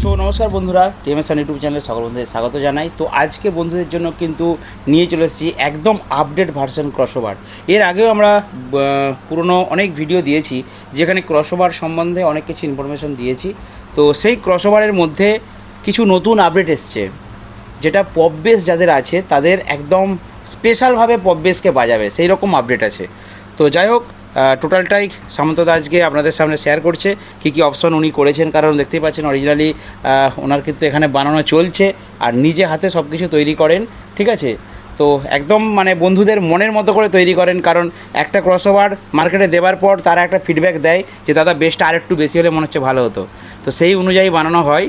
So নমস্কার বন্ধুরা TMS YouTube চ্যানেলে সকল বন্ধুদের স্বাগত জানাই। তো আজকে বন্ধুদের জন্য কিন্তু নিয়ে চলে এসেছি একদম আপডেট ভার্সন ক্রসওভার এর আগেও আমরা পুরনো অনেক ভিডিও দিয়েছি, যেখানে ক্রসওভার সম্বন্ধে অনেক কিছু ইনফরমেশন দিয়েছি। তো সেই ক্রসওভারের মধ্যে কিছু নতুন আপডেট এসছে, যেটা পপ বেস যাদের আছে, তাদের একদম স্পেশালভাবে পপ বেসকে বাজাবে সেই রকম আপডেট আছে। তো যাই হোক টোটালটাই সামন্তদা আজকে আপনাদের সামনে শেয়ার করছে, কী কী অপশন উনি করেছেন, কারণ দেখতেই পাচ্ছেন অরিজিনালি ওনার কিন্তু এখানে বানানো চলছে, আর নিজে হাতে সব কিছু তৈরি করেন, ঠিক আছে? তো একদম মানে বন্ধুদের মনের মতো করে তৈরি করেন, কারণ একটা ক্রসওভার মার্কেটে দেওয়ার পর তারা একটা ফিডব্যাক দেয় যে, দাদা বেস্টটা আর একটু বেশি হলে মনে হচ্ছে ভালো হতো। তো সেই অনুযায়ী বানানো হয়।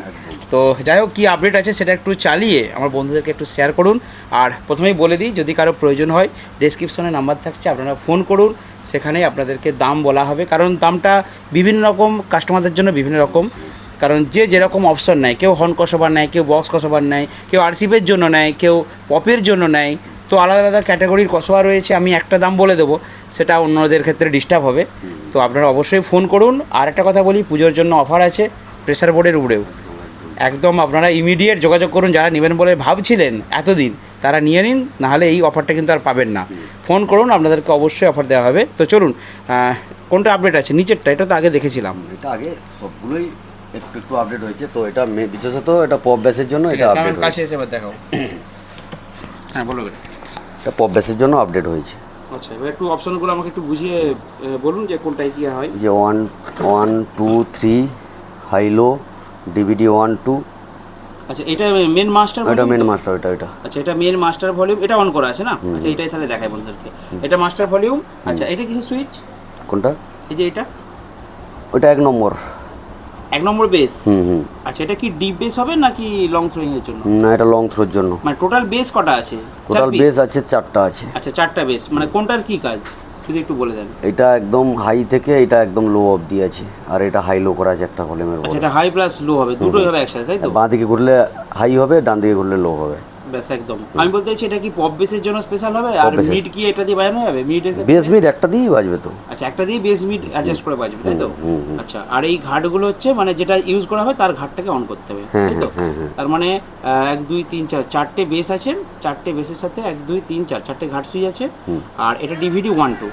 তো যাই হোক, কী আপডেট আছে সেটা একটু চালিয়ে আমার বন্ধুদেরকে একটু শেয়ার করুন। আর প্রথমেই বলে দিই, যদি কারও প্রয়োজন হয় ডেসক্রিপশনে নাম্বার থাকছে, আপনারা ফোন করুন। সেখানেই আপনাদেরকে দাম বলা হবে। কারণ দামটা বিভিন্ন রকম কাস্টমারদের জন্য বিভিন্ন রকম। কারণ যে যেরকম অপশন নেয়, কেউ হর্ন কসবার নেয়, কেউ বক্স কসবার নেয়, কেউ আরসিপের জন্য নেয়, কেউ পপের জন্য নেয়, তো আলাদা আলাদা ক্যাটাগরির কসবা রয়েছে, আমি একটা দাম বলে দেবো, সেটা অন্যদের ক্ষেত্রে ডিস্টার্ব হবে। তো আপনারা অবশ্যই ফোন করুন। আর একটা কথা বলি, পুজোর জন্য অফার আছে প্রেসার বোর্ডের উপরেও। একদম আপনারা ইমিডিয়েট যোগাযোগ করুন, যারা নেবেন বলে ভাবছিলেন এতদিন। তারা নিয়ে নিন নাহলে এই অফারটা কিন্তু আর পাবেন না। ফোন করুন আপনাদেরকে অবশ্যই অফার দেওয়া হবে। তো চলুন কোনটা আপডেট আছে? নিচেরটা এটা তো আগে দেখেছিলাম। এটা আগে সবগুলোই একটু একটু আপডেট হয়েছে তো এটা বিশেষত এটা পপ ব্যাসের জন্য এটা আপডেট কাছে এসে এবার দেখাও। হ্যাঁ বলো এটা পপ ব্যাসের জন্য আপডেট হয়েছে। আচ্ছা এবার একটু অপশনগুলো আমাকে একটু বুঝিয়ে বলুন যে কোনটায় কী হয়। যে ওয়ান ওয়ান টু থ্রি হাইলো ডিভিডি ওয়ান টু আচ্ছা এটা মেন মাস্টার এটা মেন মাস্টার এটা এটা। আচ্ছা এটা মেন মাস্টার ভলিউম এটা অন করা আছে না? আচ্ছা এটাই তাহলে দেখায় বন্ধুদেরকে। এটা মাস্টার ভলিউম আচ্ছা এটা কিছু সুইচ কোনটা? এই যে এটা? ওটা এক নম্বর। এক নম্বর বেস হুম হুম। আচ্ছা এটা কি ডিপ বেস হবে নাকি লং থ্রোয়িং এর জন্য? না এটা লং থ্রোর জন্য। মানে টোটাল বেস কটা আছে? টোটাল বেস আছে চারটা আছে। আচ্ছা চারটা বেস মানে কোনটার কি কাজ? যদি একটু বলে দেন। এটা একদম হাই থেকে এটা একদম লো অবধি আছে। আর এটা হাই লো করা আছে একটা ভলিউমের আচ্ছা এটা হাই প্লাস লো হবে দুটোই হবে একসাথে তাই তো? বাঁ দিকে ঘুরলে হাই হবে ডান দিকে ঘুরলে লো হবে। ব্যাস একদম। আমি বলতে চাইছি এটা কি পপ বেসের জন্য স্পেশাল হবে? আর মিড কি এটা দিয়ে বাজানো যাবে? ক্ষেত্রে বেস মিড একটা দিয়েই বাজবে তো। আচ্ছা একটা দিয়ে বেস মিড অ্যাডজাস্ট করে বাজবে তাই তো? আচ্ছা আর এই ঘাটগুলো হচ্ছে মানে যেটা ইউজ করা হয় তার ঘাটটাকে অন করতে হবে হ্যাঁ, তাই তো? হ্যাঁ, হ্যাঁ। তার মানে এক দুই তিন চার চারটে বেস আছে চারটে বেসের সাথে এক দুই তিন চার চারটে ঘাট সুইচ আছে আর এটা ডিভিডি ওয়ান টু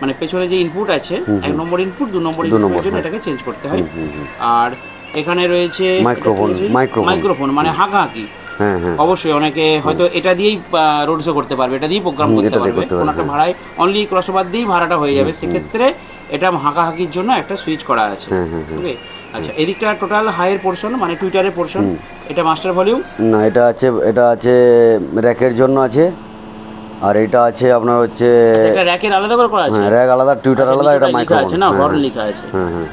মানে পেছনে যে ইনপুট আছে এক নম্বর ইনপুট দু নম্বর দু ইনপুটের জন্য। এটাকে চেঞ্জ করতে হয়। আর এখানে রয়েছে microphone। মাইক্রোফোন মানে হাঁকাহাঁকি। অবশ্যই অনেকে হয়তো এটা দিয়েই রোড শো করতে পারবে এটা দিয়েই প্রোগ্রাম করতে পারবে। কোনো একটা হ্যাঁ। ভাড়ায় অনলি ক্রসওভার দিয়েই ভাড়াটা হয়ে যাবে। সেক্ষেত্রে এটা হাঁকাহাঁকির জন্য একটা সুইচ করা আছে। হ্যাঁ, হ্যাঁ, হ্যাঁ। ওকে আচ্ছা এদিকটা টোটাল হাইয়ের পোর্শন মানে টুইটারের পোর্শন এটা মাস্টার ভলিউম না এটা আছে এটা আছে র্যাকের জন্য আছে। আর এটা আছে আপনার হচ্ছে এটা র্যাকের আলাদা করে করা আছে? হ্যাঁ র্যাক আলাদা টুইটার আচ্ছা, আলাদা এটা মাইক্রোফোন আছে না? হর্ন লেখা আছে। হ্যাঁ হ্যাঁ।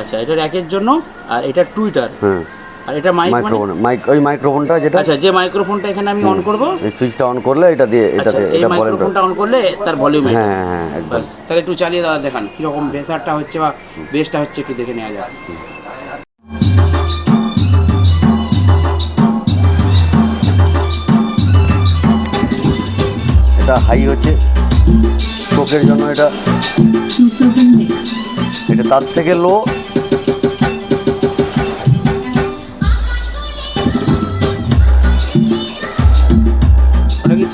আচ্ছা এটা র্যাকের জন্য আর এটা টুইটার হ্যাঁ। আর এটা মাইক মানে মাইক্রোফোন মাইক ওই মাইক্রোফোনটা যেটা আচ্ছা যে মাইক্রোফোনটা এখানে আমি অন করব? এই সুইচটা অন করলে এটা দিয়ে আচ্ছা এটাতে এই এটা মাইক্রোফোনটা অন করলে তার ভলিউম হ্যাঁ হ্যাঁ হ্যাঁ বাস তাহলে একটু চালিয়ে দাদা দেখান কীরকম প্রেসারটা হচ্ছে বা বেসটা হচ্ছে একটু দেখে নেওয়া যাক। এটা হাই হচ্ছে। স্ট্রোকের জন্য এটা. এটা তার থেকে লো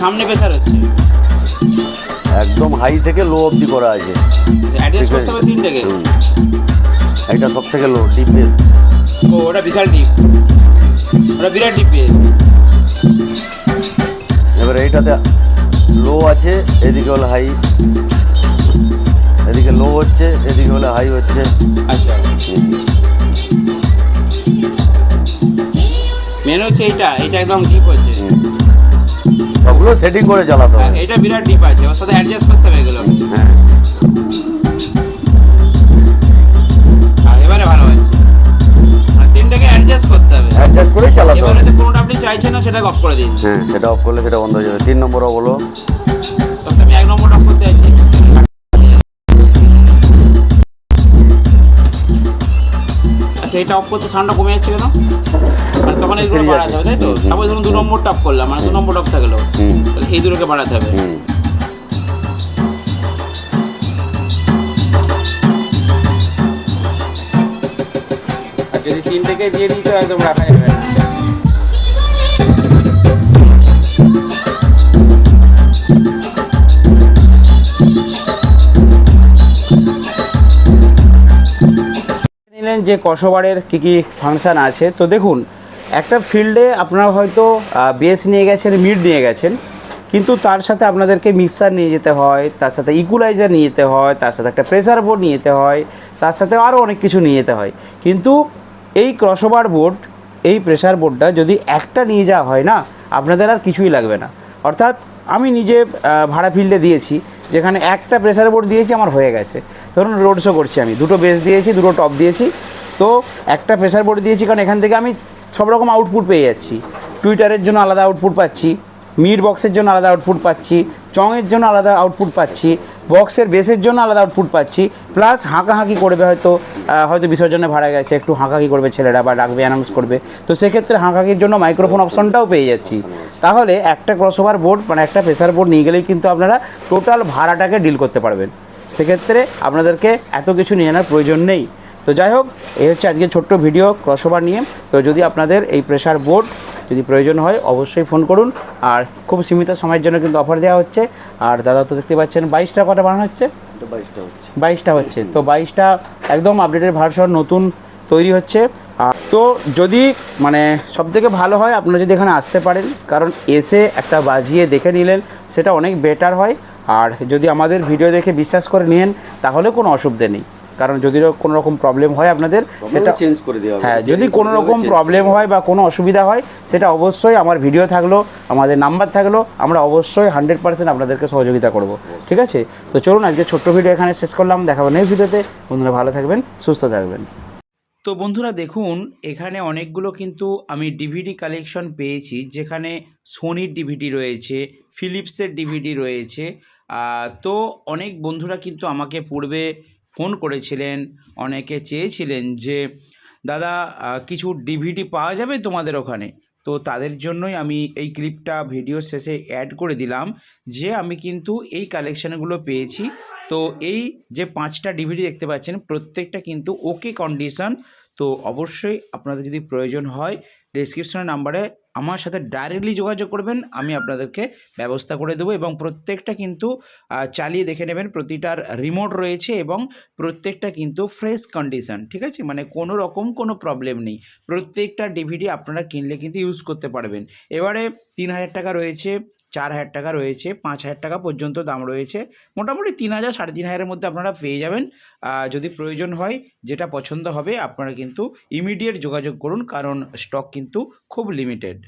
সামনে প্রেসার হচ্ছে। একদম হাই থেকে লো অবধি করা আছে। অ্যাডজাস্ট করতে হবে তিনটাকে। এটা সব থেকে লো ডিপ বেস ও ওটা বিশাল ডিপ ওটা বিরাট ডিপ বেস এবারে এইটাতে লো আছে এদিকে হলো হাই এদিকে লো হচ্ছে এদিকে হলে হাই হচ্ছে। আচ্ছা। মেন হচ্ছে এইটা এটা একদম ডিপ হচ্ছে। সবগুলো সেটিং করে চালাতে হবে। এটা বিরাট ডিপ আছে ওর সাথে অ্যাডজাস্ট করতে হবে এগুলো। হ্যাঁ এবারে ভালো হচ্ছে আর তিনটাকে অ্যাডজাস্ট করতে হবে। অ্যাডজাস্ট করে চালাতে হবে। এবারে কোনটা আপনি চাইছেন না সেটা অফ করে দিন। হ্যাঁ সেটা অফ করলে সেটা বন্ধ হয়ে যাবে। তিন নম্বর বলো। আমি এক নম্বর অফ করতে চাইছি সেইটা অফ করতে সাউন্ডটা কমে যাচ্ছে কেন? মানে তখন এইগুলো বাড়াতে হবে তাই তো? সাপোজ ধরুন দু নম্বর টপ করলাম মানে দু নম্বর টপ থাকল। এই দুটোকে বাড়াতে হবে। যদি তিনটেকে দিয়ে দিই তো একদম রাখা যাবে। না। যে কসবারের কী কী ফাংশান আছে, তো দেখুন, একটা ফিল্ডে আপনারা হয়তো বেস নিয়ে গেছেন, মিড নিয়ে গেছেন, কিন্তু তার সাথে আপনাদেরকে মিক্সার নিয়ে যেতে হয়, তার সাথে ইকুলাইজার নিয়ে যেতে হয়, তার সাথে একটা প্রেসার বোর্ড নিয়ে যেতে হয়, তার সাথে আরও অনেক কিছু নিয়ে যেতে হয় কিন্তু এই ক্রসওভার বোর্ড এই প্রেসার বোর্ডটা যদি একটা নিয়ে যাওয়া হয় না, আপনাদের আর কিছুই লাগবে না অর্থাৎ আমি নিজে ভাড়া ফিল্ডে দিয়েছি, যেখানে একটা প্রেসার বোর্ড দিয়েছি, আমার হয়ে গেছে। ধরুন রোড শো করছি আমি, দুটো বেস দিয়েছি, দুটো টপ দিয়েছি, তো একটা প্রেসার বোর্ড দিয়েছি, কারণ এখান থেকে আমি সব রকম আউটপুট পেয়ে যাচ্ছি। টুইটারের জন্য আলাদা আউটপুট পাচ্ছি মিড বক্সের জন্য আলাদা আউটপুট পাচ্ছি চংয়ের জন্য আলাদা আউটপুট পাচ্ছি বক্সের বেসের জন্য আলাদা আউটপুট পাচ্ছি প্লাস হাঁকাহাঁকি করবে হয়তো হয়তো বিসর্জনে ভাড়া গেছে, একটু হাঁকাহাঁকি করবে ছেলেরা বা ডাকবে অ্যানাউন্স করবে। তো সেক্ষেত্রে হাঁকাহাঁকির জন্য মাইক্রোফোন অপশনটাও পেয়ে যাচ্ছি। তাহলে একটা ক্রসওভার বোর্ড মানে একটা প্রেসার বোর্ড নিয়ে গেলেই কিন্তু আপনারা টোটাল ভাড়াটাকে ডিল করতে পারবেন। সেক্ষেত্রে আপনাদেরকে এত কিছু নিয়ে আনার প্রয়োজন নেই। তো যাই হোক এই হচ্ছে আজকে ছোট্ট ভিডিও ক্রসওভার নিয়ে। তো যদি আপনাদের এই প্রেসার বোর্ড যদি প্রয়োজন হয় অবশ্যই ফোন করুন। আর খুব সীমিত সময়ের জন্য কিন্তু অফার দেওয়া হচ্ছে। আর দাদা তো দেখতে পাচ্ছেন বাইশটা কটা বানানো হচ্ছে? বাইশটা হচ্ছে। বাইশটা হচ্ছে। তো বাইশটা একদম আপডেটের ভার্সন নতুন তৈরি হচ্ছে। তো যদি মানে সব থেকে ভালো হয় আপনারা যদি এখানে আসতে পারেন কারণ এসে একটা বাজিয়ে দেখে নিলেন সেটা অনেক বেটার হয়। আর যদি আমাদের ভিডিও দেখে বিশ্বাস করে নিন তাহলে কোনো অসুবিধে নেই। কারণ যদি কোনো রকম প্রবলেম হয় আপনাদের সেটা চেঞ্জ করে দেওয়া হ্যাঁ যদি কোনো রকম প্রবলেম হয় বা কোনো অসুবিধা হয় সেটা অবশ্যই আমার ভিডিও থাকল আমাদের নাম্বার থাকল আমরা অবশ্যই হান্ড্রেড পার্সেন্ট আপনাদেরকে সহযোগিতা করব। ঠিক আছে? তো চলুন আজকে ছোট্ট ভিডিও এখানে শেষ করলাম। দেখাবো নেক্সট ভিডিওতে বন্ধুরা ভালো থাকবেন সুস্থ থাকবেন। তো বন্ধুরা দেখুন, এখানে অনেকগুলো কিন্তু আমি ডিভিডি কালেকশন পেয়েছি, যেখানে সোনির ডিভিডি রয়েছে ফিলিপসের ডিভিডি রয়েছে তো অনেক বন্ধুরা কিন্তু আমাকে পূর্বে ফোন করেছিলেন, অনেকে চেয়েছিলেন যে, দাদা কিছু ডিভিডি পাওয়া যাবে তোমাদের ওখানে? তো তাদের জন্যই আমি এই ক্লিপটা ভিডিও শেষে অ্যাড করে দিলাম, যে আমি কিন্তু এই কালেকশানগুলো পেয়েছি। তো এই যে পাঁচটা ডিভিডি দেখতে পাচ্ছেন, প্রত্যেকটা কিন্তু ওকে কন্ডিশন তো অবশ্যই আপনাদের যদি প্রয়োজন হয় ডিসক্রিপশনের নাম্বারে আমার সাথে ডাইরেক্টলি যোগাযোগ করবেন, আমি আপনাদেরকে ব্যবস্থা করে দেবো এবং প্রত্যেকটা কিন্তু চালিয়ে দেখে নেবেন, প্রতিটার রিমোট রয়েছে এবং প্রত্যেকটা কিন্তু ফ্রেশ কন্ডিশন ঠিক আছে? মানে কোনো রকম কোনো প্রবলেম নেই। প্রত্যেকটা ডিভিডি আপনারা কিনলে কিন্তু ইউজ করতে পারবেন। এবারে তিন হাজার টাকা রয়েছে চার হাজার টাকা রয়েছে পাঁচ হাজার টাকা পর্যন্ত দাম রয়েছে। মোটামুটি তিন হাজার সাড়ে তিন হাজারের মধ্যে আপনারা পেয়ে যাবেন। যদি প্রয়োজন হয়, যেটা পছন্দ হবে, আপনারা কিন্তু ইমিডিয়েট যোগাযোগ করুন, কারণ স্টক কিন্তু খুব লিমিটেড